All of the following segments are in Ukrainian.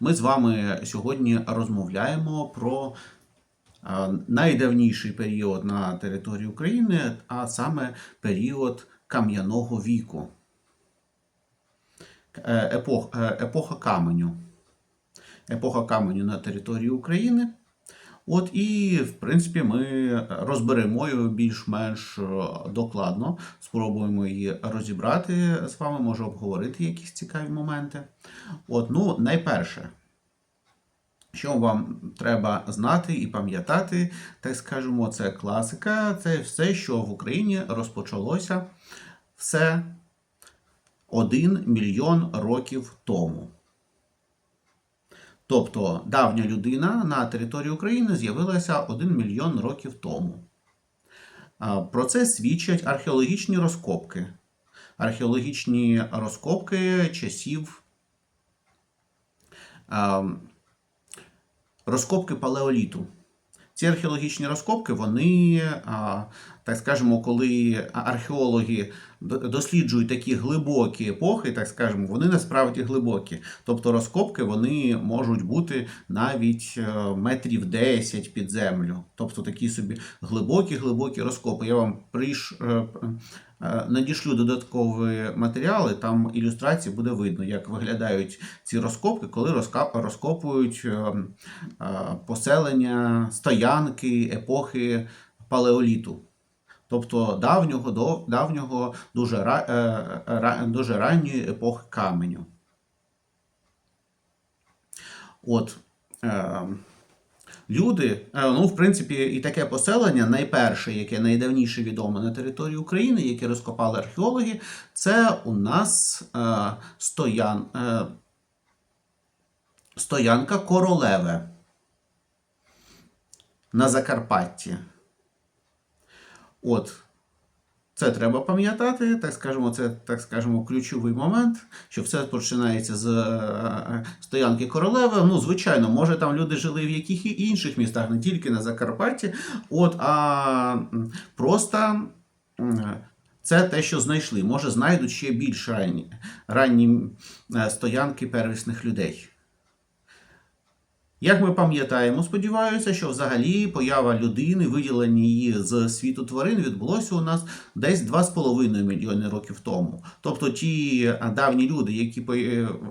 Ми з вами сьогодні розмовляємо про е, найдавніший період на території України, а саме період кам'яного віку, Е, е, епоха каменю. Епоха каменю на території України. От і, в принципі, ми розберемо її більш-менш е, докладно, спробуємо її розібрати з вами, може обговорити якісь цікаві моменти. От, ну, найперше, що вам треба знати і пам'ятати, так скажемо, це класика, це все, що в Україні розпочалося все 1 мільйон років тому. Тобто давня людина на території України з'явилася 1 мільйон років тому. Про це свідчать археологічні розкопки. Археологічні розкопки часів розкопки палеоліту. Ці археологічні розкопки, вони, так скажемо, коли археологи досліджують такі глибокі епохи, так скажемо, вони насправді глибокі. Тобто розкопки вони можуть бути навіть е, метрів 10 під землю. Тобто такі собі глибокі-глибокі розкопи. Я вам прийш, е, е, надішлю додаткові матеріали, там ілюстрації буде видно, як виглядають ці розкопки, коли розкопують поселення, стоянки епохи палеоліту. Тобто давнього до давнього дуже, ра- е, ра- дуже ранньої епохи каменю. От. Е, Люди, е, ну, в принципі, і таке поселення, найперше, яке найдавніше відоме на території України, яке розкопали археологи, це у нас е, стоян, е, стоянка Королеве на Закарпатті. От. Це треба пам'ятати, так скажемо, це так скажемо ключовий момент, що все починається з е, стоянки королеви. Ну, звичайно, може там люди жили в яких і інших містах, не тільки на Закарпатті. От, а просто це те, що знайшли. Може, знайдуть ще більш ранні, ранні е, стоянки первісних людей. Як ми пам'ятаємо, сподіваюся, що взагалі поява людини, виділення її з світу тварин, відбулося у нас десь 2,5 мільйони років тому. Тобто ті давні люди, які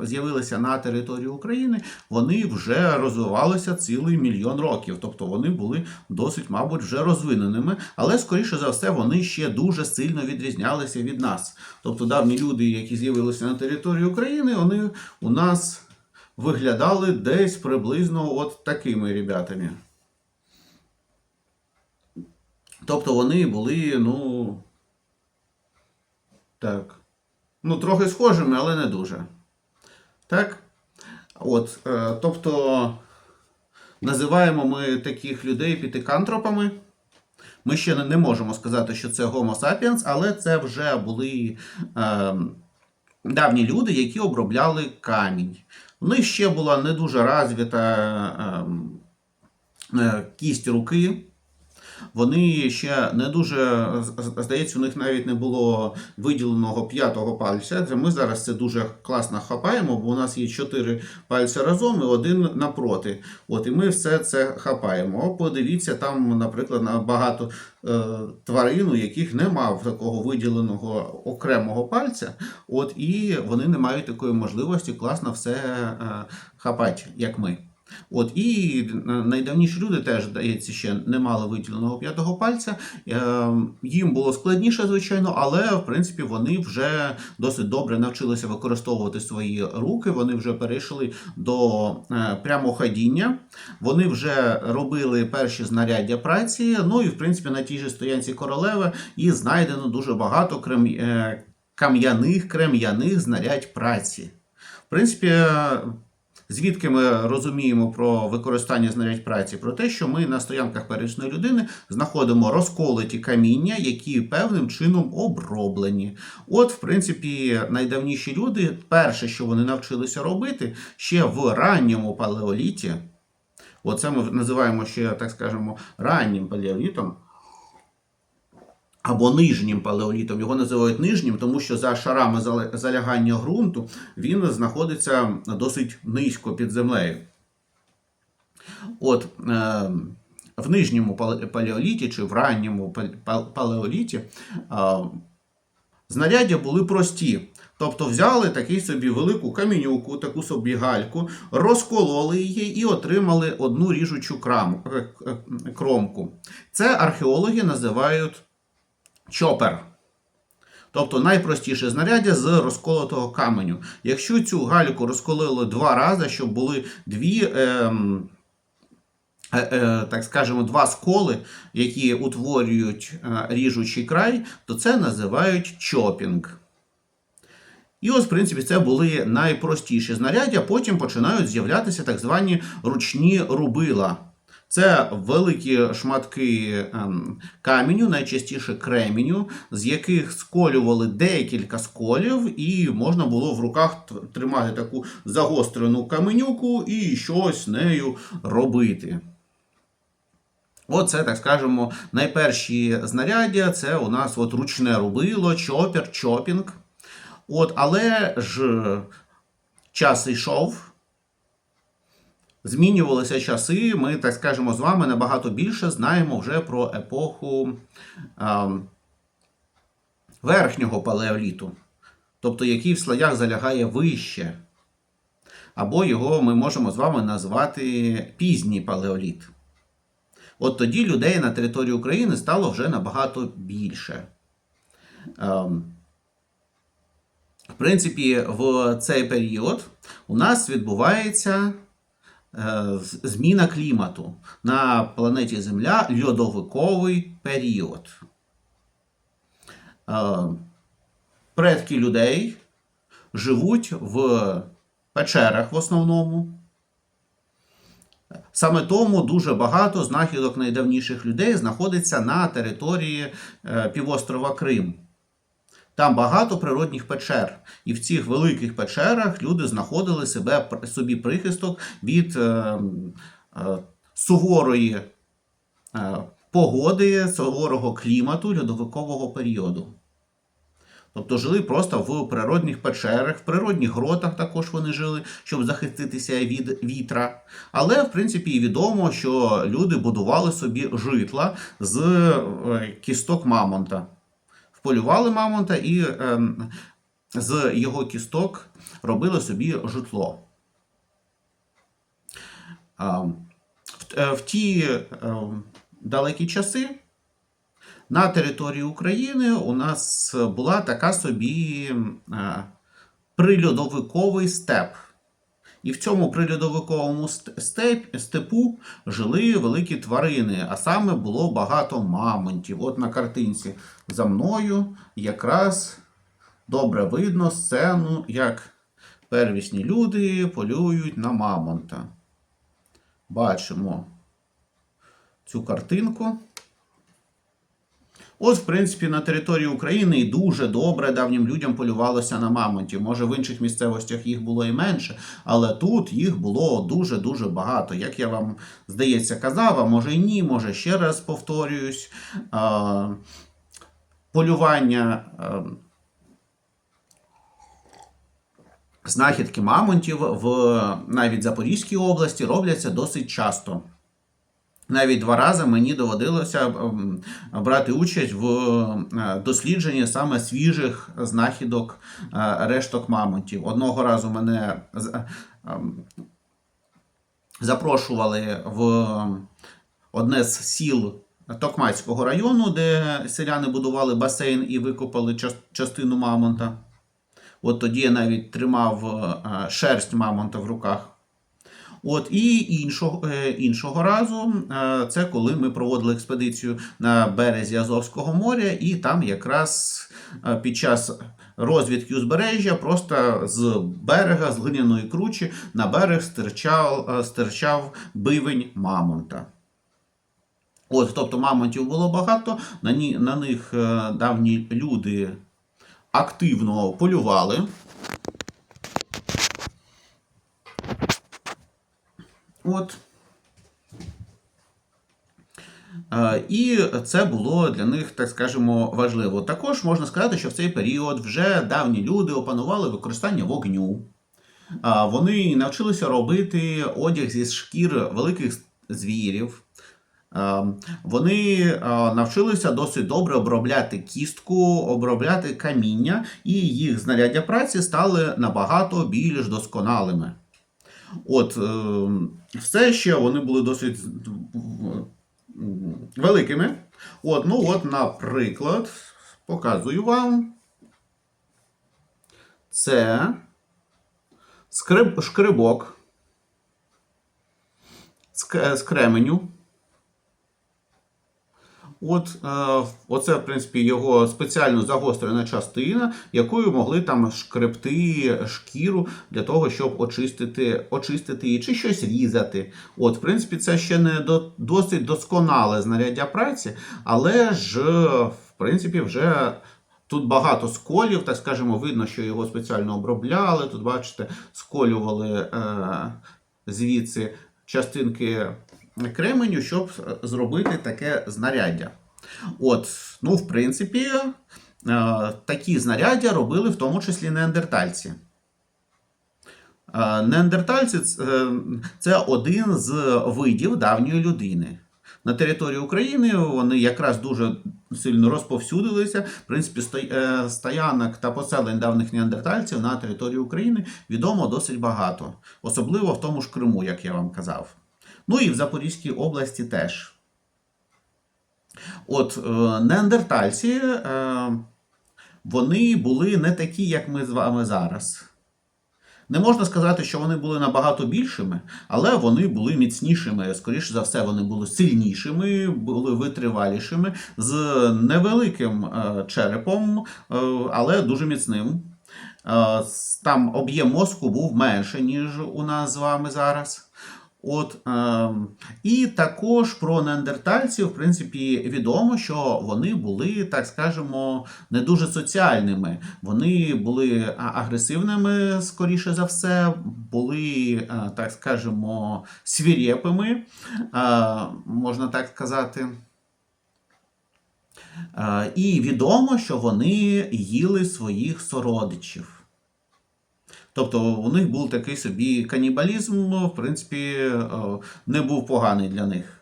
з'явилися на території України, вони вже розвивалися цілий мільйон років. Тобто вони були досить, мабуть, вже розвиненими, але скоріше за все вони ще дуже сильно відрізнялися від нас. Тобто давні люди, які з'явилися на території України, вони у нас виглядали десь приблизно от такими ребятами. Тобто вони були, ну. Так. Ну, трохи схожими, але не дуже. Так? От, е, тобто, називаємо ми таких людей пітикантропами. Ми ще не- можемо сказати, що це Homo sapiens, але це вже були е, давні люди, які обробляли камінь. У і ще була не дуже розвита ем, е, кість руки. Вони ще не дуже, здається, у них навіть не було виділеного п'ятого пальця. Ми зараз це дуже класно хапаємо, бо у нас є чотири пальця разом і один напроти. От, і ми все це хапаємо. Подивіться, там, наприклад, на багато е, тварин, у яких немає такого виділеного окремого пальця. От, і вони не мають такої можливості класно все е, хапати, як ми. От і е, найдавніші люди теж, здається, ще не мали виділеного п'ятого пальця. Е, Їм було складніше, звичайно, але в принципі вони вже досить добре навчилися використовувати свої руки. Вони вже перейшли до е, прямоходіння. Вони вже робили перші знаряддя праці. Ну і в принципі на тій же стоянці королеви і знайдено дуже багато кам'яних крем'яних знарядь праці. В принципі, Звідки ми розуміємо про використання знарядь праці? Про те, що ми на стоянках первісної людини знаходимо розколоті каміння, які певним чином оброблені. От, в принципі, найдавніші люди, перше, що вони навчилися робити ще в ранньому палеоліті, оце ми називаємо ще, так скажемо, раннім палеолітом. Або нижнім палеолітом. Його називають нижнім, тому що за шарами залягання ґрунту він знаходиться досить низько під землею. От е, в нижньому палеоліті чи в ранньому пал- пал- палеоліті е, знаряддя були прості. Тобто взяли такий собі велику камінюку, таку собі гальку, розкололи її і отримали одну ріжучу е, кромку. Це археологи називають чопер. Тобто найпростіше знаряддя з розколотого каменю. Якщо цю гальку розколили два рази, щоб були дві. ем, е, е, так скажемо, два сколи, які утворюють е, ріжучий край, то це називають чопінг. І ось, в принципі, це були найпростіші знаряддя. Потім починають з'являтися так звані ручні рубила. Це великі шматки ем, каменю, найчастіше кременю, з яких сколювали декілька сколів, і можна було в руках тримати таку загострену каменюку і щось нею робити. Оце, так скажемо, найперші знаряддя це у нас от ручне рубило, чопер, чопінг. От, але ж час йшов, змінювалися часи. Ми, так скажемо, з вами набагато більше знаємо вже про епоху а, верхнього палеоліту, тобто який в слоях залягає вище. Або його ми можемо з вами назвати пізній палеоліт. От тоді людей на території України стало вже набагато більше. В принципі, в цей період у нас відбувається зміна клімату на планеті Земля льодовиковий період. Е, Предки людей живуть в печерах в основному. Саме тому дуже багато знахідок найдавніших людей знаходиться на території е, півострова Крим. Там багато природних печер, і в цих великих печерах люди знаходили себе собі прихисток від е, е, суворої е, погоди, суворого клімату льодовикового періоду. Тобто жили просто в природних печерах, в природних гротах також вони жили, щоб захиститися від вітра. Але, в принципі, відомо, що люди будували собі житла з е, кісток мамонта. Вполювали мамонта і е, з його кісток робили собі житло. Е, в ті е, далекі часи на території України у нас була така собі е, прильодовиковий степ. І в цьому прильодовиковому степ, степу жили великі тварини, а саме було багато мамонтів. От на картинці за мною якраз добре видно сцену, як первісні люди полюють на мамонта. Бачимо цю картинку. От, в принципі, на території України і дуже добре давнім людям полювалося на мамонтів. Може, в інших місцевостях їх було і менше, але тут їх було дуже-дуже багато. Як я вам, здається, казав, а може і ні, може ще раз повторююсь. Полювання знахідки мамонтів в навіть Запорізькій області робляться досить часто. Навіть два рази мені доводилося брати участь в е, дослідженні саме свіжих знахідок е, решток мамонтів. Одного разу мене ем, запрошували в одне з сіл Токмацького району, де селяни будували басейн і викопали частину мамонта. От тоді я навіть тримав е, шерсть мамонта в руках. От і іншого, е, іншого разу, е, це коли ми проводили експедицію на березі Азовського моря, і там якраз е, під час розвідки узбережжя просто з берега, з глиняної кручі на берег стирчав, стирчав бивень мамонта. От, тобто мамонтів було багато, на, ні, на них давні люди активно полювали. От. Е, І це було для них, так скажемо, важливо. Також можна сказати, що в цей період вже давні люди опанували використання вогню. Вони навчилися робити одяг зі шкір великих звірів. Вони навчилися досить добре обробляти кістку, обробляти каміння, і їх знаряддя праці стали набагато більш досконалими. От, е, все ще вони були досить великими. От, ну от, наприклад, показую вам. Це шкрибок з кременю. От, е, оце, в принципі, його спеціально загострена частина, якою могли там шкребти шкіру для того, щоб очистити, очистити її чи щось різати. От, в принципі, це ще не до, досить досконале знаряддя праці, але ж, в принципі, вже тут багато сколів, так скажемо, видно, що його спеціально обробляли. Тут, бачите, сколювали е, звідси частинки кременю, щоб зробити таке знаряддя. От, ну, в принципі, е, такі знаряддя робили в тому числі неандертальці. Е, Неандертальці е, це один з видів давньої людини. На території України вони якраз дуже сильно розповсюдилися. В принципі, е, стоянок та поселень давніх неандертальців на території України відомо досить багато, особливо в тому ж Криму, як я вам казав. Ну і в Запорізькій області теж. От е, неандертальці, е, вони були не такі, як ми з вами зараз. Не можна сказати, що вони були набагато більшими, але вони були міцнішими. Скоріше за все, вони були сильнішими, були витривалішими, з невеликим е, черепом, але дуже міцним. Там об'єм мозку був менше, ніж у нас з вами зараз. От, е, і також про неандертальців, в принципі, відомо, що вони були, так скажемо, не дуже соціальними. Вони були агресивними, скоріше за все, були, е, так скажемо, свірєпими, е, можна так сказати. Е, І відомо, що вони їли своїх сородичів. Тобто у них був такий собі канібалізм, в принципі, е, не був поганий для них.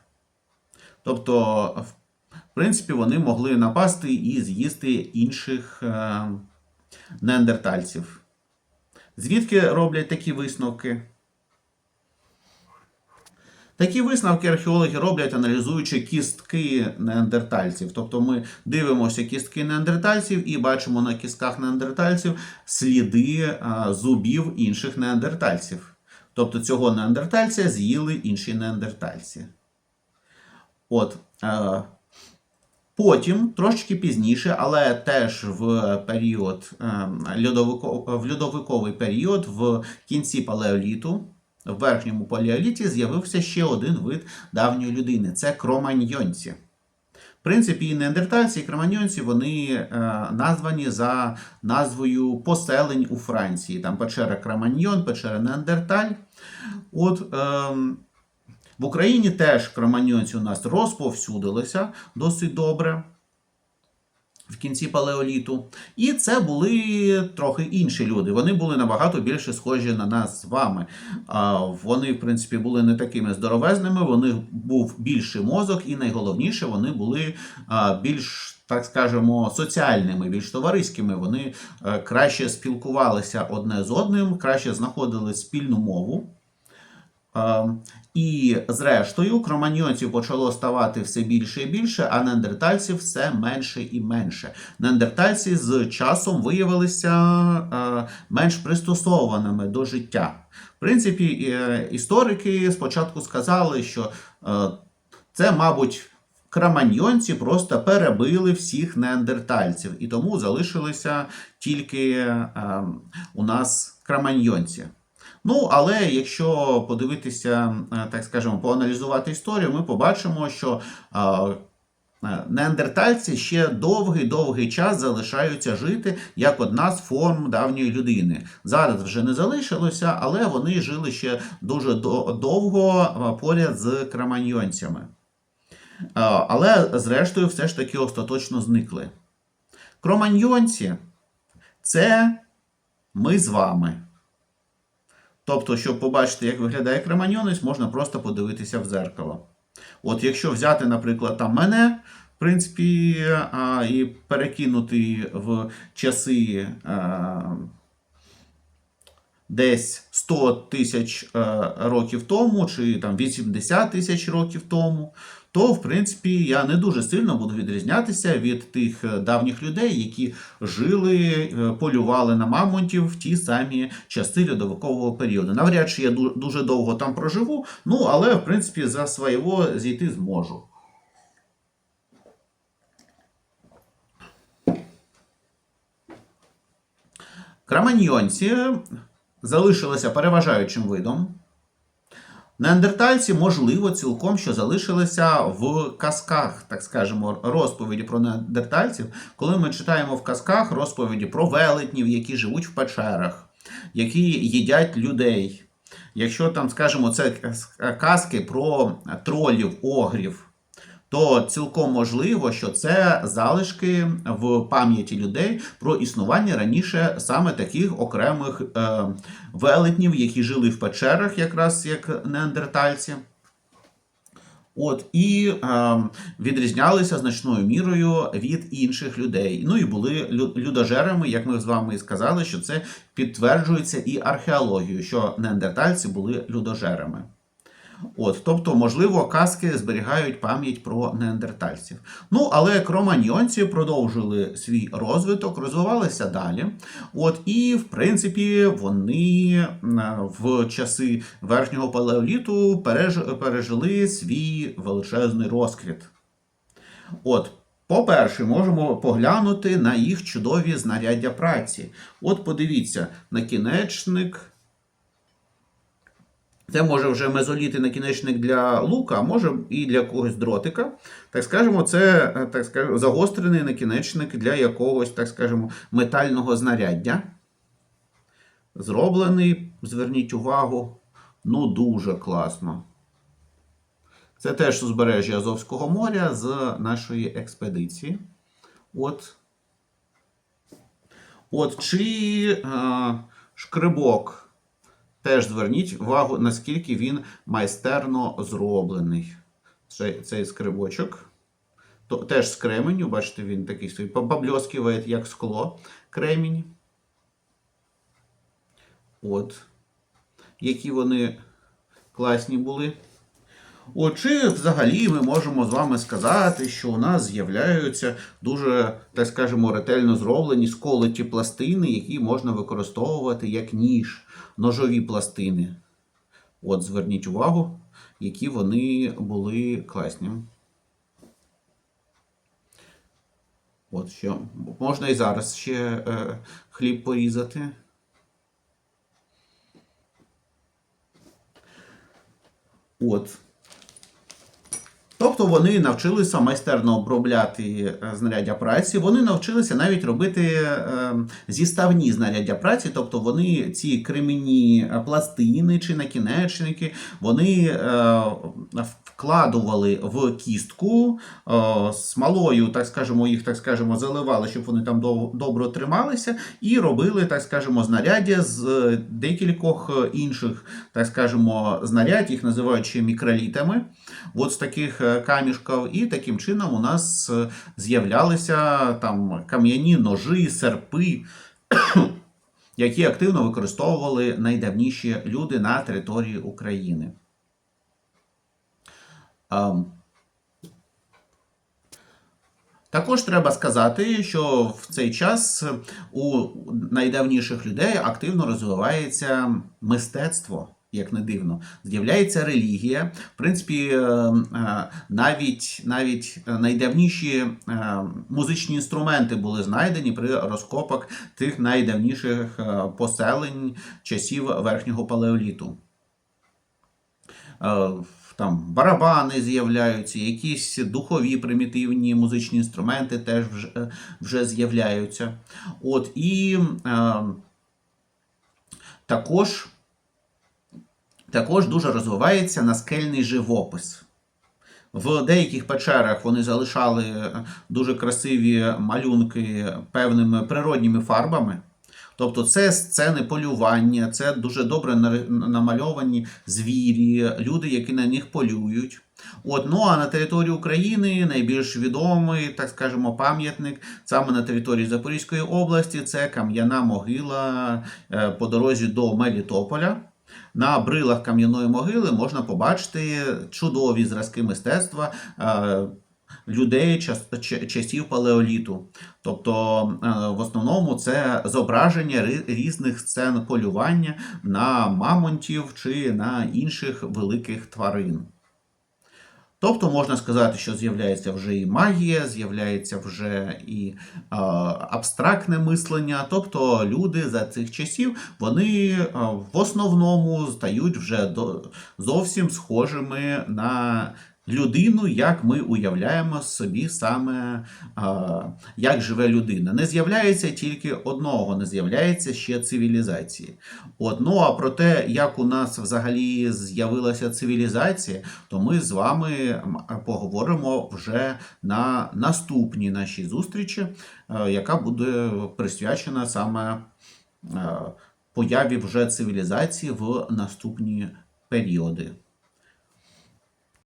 Тобто, в принципі, вони могли напасти і з'їсти інших е, неандертальців. Звідки роблять такі висновки? Такі висновки археологи роблять, аналізуючи кістки неандертальців. Тобто ми дивимося кістки неандертальців і бачимо на кістках неандертальців сліди зубів інших неандертальців. Тобто цього неандертальця з'їли інші неандертальці. От. Потім, трошки пізніше, але теж в період ем, льодовиковий період, в кінці палеоліту, в верхньому палеоліті з'явився ще один вид давньої людини це кроманьйонці. В принципі, і неандертальці, і кроманьйонці вони е, названі за назвою поселень у Франції. Там печера Кроманьйон, печера Неандерталь. От, ем, в Україні теж кроманьйонці у нас розповсюдилися досить добре в кінці палеоліту. І це були трохи інші люди. Вони були набагато більше схожі на нас з вами. Вони, в принципі, були не такими здоровезними, них був більший мозок, і найголовніше, вони були більш. Так скажемо, соціальними, більш товариськими, вони е, краще спілкувалися одне з одним, краще знаходили спільну мову. Е, І зрештою, кроманьйонців почало ставати все більше і більше, а неандертальців все менше і менше. Неандертальці з часом виявилися е, менш пристосованими до життя. В принципі, е, історики спочатку сказали, що це, мабуть, кроманьйонці просто перебили всіх неандертальців, і тому залишилися тільки у нас кроманьйонці. Ну, але якщо подивитися, е, так скажемо, поаналізувати історію, ми побачимо, що е, неандертальці ще довгий-довгий час залишаються жити як одна з форм давньої людини. Зараз вже не залишилося, але вони жили ще дуже довго поряд з кроманьйонцями. Але, зрештою, все ж таки остаточно зникли. Кроманьйонці це ми з вами. Тобто, щоб побачити, як виглядає креманьйонець, можна просто подивитися в зеркало. От якщо взяти, наприклад, там мене, в принципі, а, і перекинути в часи а, десь 100 тисяч років тому, чи там 80 тисяч років тому, то, в принципі, я не дуже сильно буду відрізнятися від тих е, давніх людей, які жили, е, полювали на мамонтів в ті самі часи льодовикового періоду. Навряд чи я дуже довго там проживу, ну але в принципі за свого зійти зможу. Краманьйонці залишилися переважаючим видом. Неандертальці, можливо, цілком що залишилися в казках, так скажемо, розповіді про неандертальців, коли ми читаємо в казках розповіді про велетнів, які живуть в печерах, які їдять людей. Якщо там, скажімо, це казки про тролів, огрів, то цілком можливо, що це залишки в пам'яті людей про існування раніше саме таких окремих е, велетнів, які жили в печерах, якраз як неандертальці. От, і е, відрізнялися значною мірою від інших людей. Ну і були людожерами, як ми з вами і сказали, що це підтверджується і археологією, що неандертальці були людожерами. От, тобто, можливо, казки зберігають пам'ять про неандертальців. Ну, але кроманьйонці продовжили свій розвиток, розвивалися далі. От, і, в принципі, вони в часи верхнього палеоліту переж- пережили свій величезний розквіт. От, по-перше, можемо поглянути на їх чудові знаряддя праці. От подивіться, накінечник. Це може вже мезоліт і накінечник для лука, а може і для когось дротика. Так скажемо, це е, так скажемо, загострений накінечник для якогось, так скажемо, метального знаряддя. Зроблений, зверніть увагу, ну дуже класно. Це теж узбережжя Азовського моря з нашої експедиції. От. От чи е, шкрибок. Теж зверніть увагу, наскільки він майстерно зроблений. Цей, цей скрибочок. То, теж з кременю, бачите, він такий собі поблескиває, як скло кремінь. От. Які вони класні були. От, чи взагалі ми можемо з вами сказати, що у нас з'являються дуже, так скажемо, ретельно зроблені сколоті пластини, які можна використовувати як ніж, ножові пластини. От, зверніть увагу, які вони були класні. От що. Можна і зараз ще е, хліб порізати. От. Тобто вони навчилися майстерно обробляти е, знаряддя праці, вони навчилися навіть робити е, зіставні знаряддя праці, тобто вони ці кремені пластини чи накінечники, вони е, вкладували в кістку е, смолою, так скажемо, їх так скажемо, заливали, щоб вони там добре трималися, і робили, так скажемо, знаряддя з е, декількох е, інших, так скажемо, знарядь, їх називають мікролітами. От з таких камішків, і таким чином у нас з'являлися там кам'яні ножи, серпи, які активно використовували найдавніші люди на території України. Також треба сказати, що в цей час у найдавніших людей активно розвивається мистецтво, як не дивно. З'являється релігія. В принципі, е, е, навіть, навіть найдавніші е, музичні інструменти були знайдені при розкопах тих найдавніших е, поселень часів верхнього палеоліту. Там барабани з'являються, якісь духові примітивні музичні інструменти теж вже, вже з'являються. От і е, також, також дуже розвивається наскельний живопис. В деяких печерах вони залишали дуже красиві малюнки певними природніми фарбами. Тобто це сцени полювання, це дуже добре намальовані звірі, люди, які на них полюють. От, ну а на території України найбільш відомий, так скажемо, пам'ятник саме на території Запорізької області це кам'яна могила е, по дорозі до Мелітополя. На брилах кам'яної могили можна побачити чудові зразки мистецтва е, людей часів палеоліту. Тобто, е, в основному це зображення різних сцен полювання на мамонтів чи на інших великих тварин. Тобто можна сказати, що з'являється вже і магія, з'являється вже і е, абстрактне мислення. Тобто люди за цих часів вони е, в основному стають вже зовсім схожими на людину, як ми уявляємо собі саме, як живе людина. Не з'являється тільки одного, не з'являється ще цивілізації. От, ну а про те, як у нас взагалі з'явилася цивілізація, то ми з вами поговоримо вже на наступній нашій зустрічі, е, яка буде присвячена саме е, появі вже цивілізації в наступні періоди.